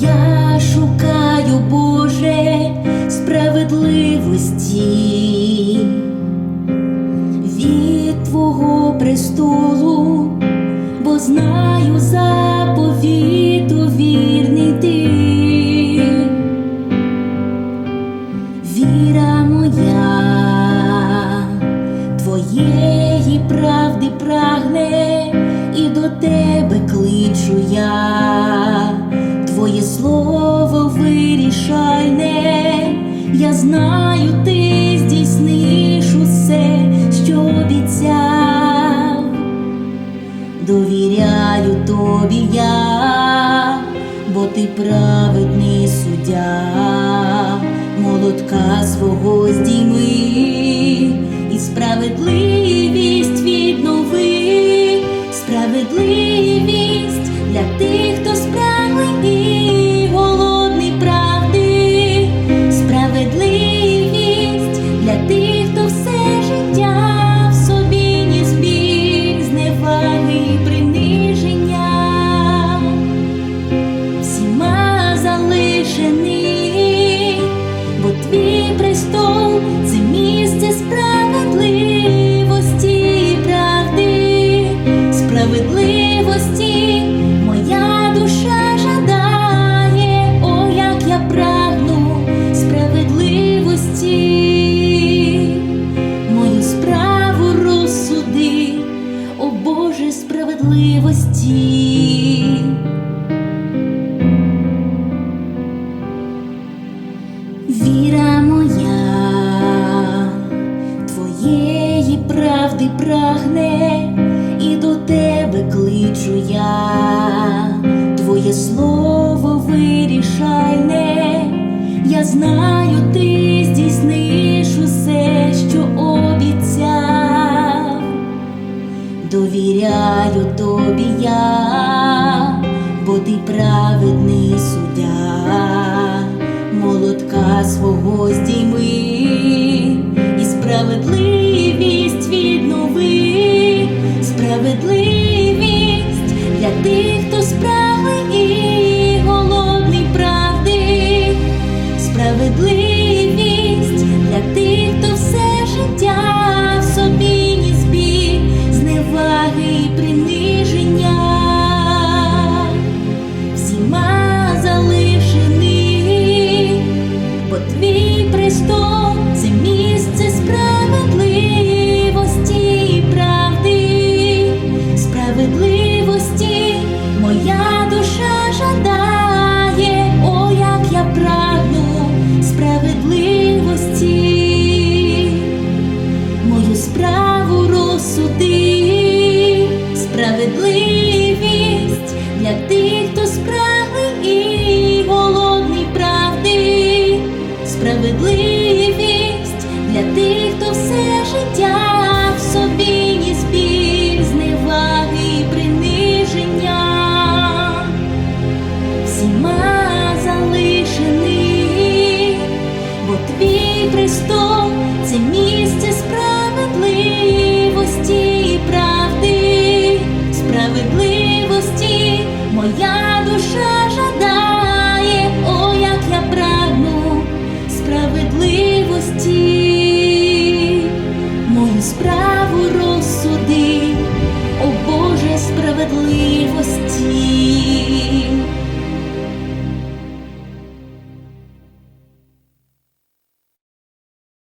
я шукаю Боже справедливості від Твого престолу, бо знаю заповіту вірний ти, віра моя, твоєї правди. Тебе я, твоє слово вирішальне, я знаю, ти здійсниш усе, що обіцяв. Довіряю тобі я, бо ти праведний суддя, молотка свого здійми і справедливість справедливості. Моя душа жадає, о, як я прагну справедливості, мою справу розсуди, о Боже справедливості. Твоє слово вирішальне, я знаю, ти здійсниш усе, що обіцяв, довіряю тобі я, бо ти праведний суддя. Молотка свого здійми і справедливість віднови, справедливість справедливість для тих, хто все життя в собі не збіг зневаги і приниження. Всіма залишений, бо твій престол це місце справедливості і правди, справедливості моя душа